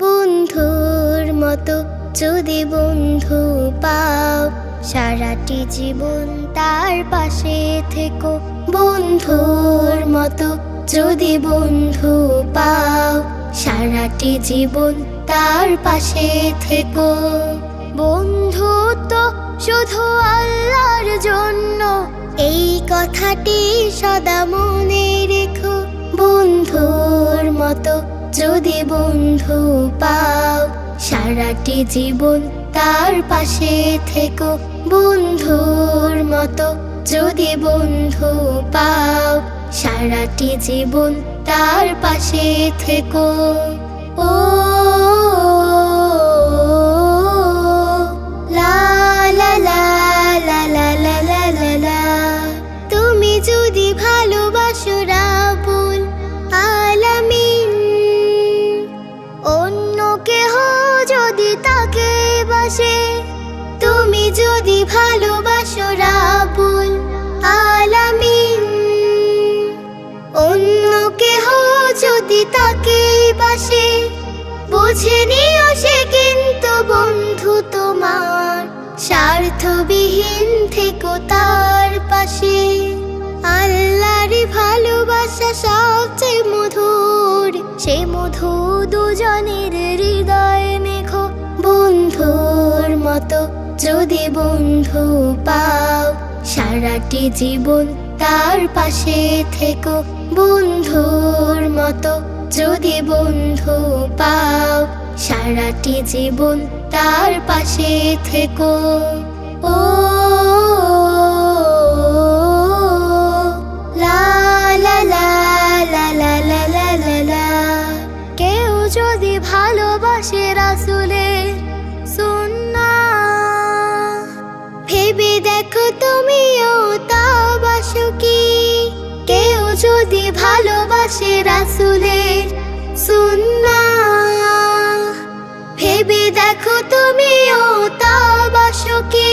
বন্ধুর মতো যদি বন্ধু পাও, সারাটি জীবন তার পাশে থেকো। বন্ধুর মতো যদি বন্ধু পাও, সারাটি জীবন তার পাশে থেকো। বন্ধু তো শুধু আল্লাহর জন্য, এই কথাটি সদা মনে রেখো। বন্ধুর মতো যদি বন্ধু পাও, সারাটি জীবন তার পাশে থেকো। বন্ধুর মতো যদি বন্ধু পাও, সারাটি জীবন তার পাশে থেকো। ও বাসে তুমি যদি ভালোবাসো রাবুল আলামিন, অন্য কেহ যদি তাকে বাসে, বুঝে নিও সে কিন্তু বন্ধু তোমার। স্বার্থবিহীন থেকো তার পাশে। আল্লাহর ভালোবাসা সবচেয়ে মধুর, সে মধু দুজনের যদি বন্ধু পাও, সারাটি জীবন তার পাশে থেকো। বন্ধুর মতো যদি বন্ধু পাও, সারাটি জীবন তার পাশে থেকো। ও লা লা লা। কেউ যদি ভালোবাসে রাসুলের কি? কেউ যদি ভালোবাসে রাসুলের সুন্না ভেবে দেখো তুমিও তা বাসো কি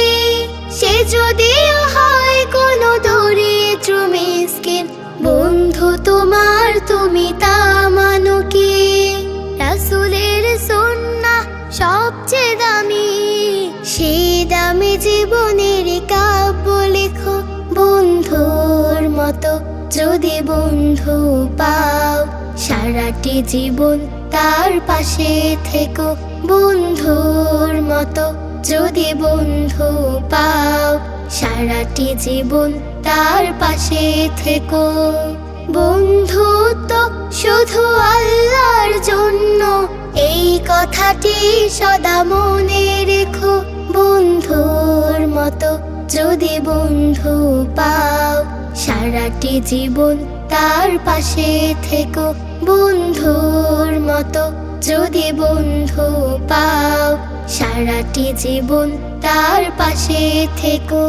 মতো যদি বন্ধু পাও, সারাটি জীবন তার পাশে থেকো। বন্ধুর মতো যদি বন্ধু পাও, সারাটি জীবন তার পাশে থেকো। বন্ধু তো শুধু আল্লাহর জন্য, এই কথাটি সদা মনে রেখো। বন্ধুর মতো যদি বন্ধু পাও সারাটি জীবন তার পাশে থেকো। বন্ধুর মতো যদি বন্ধু পাও, সারাটি জীবন তার পাশে থেকো।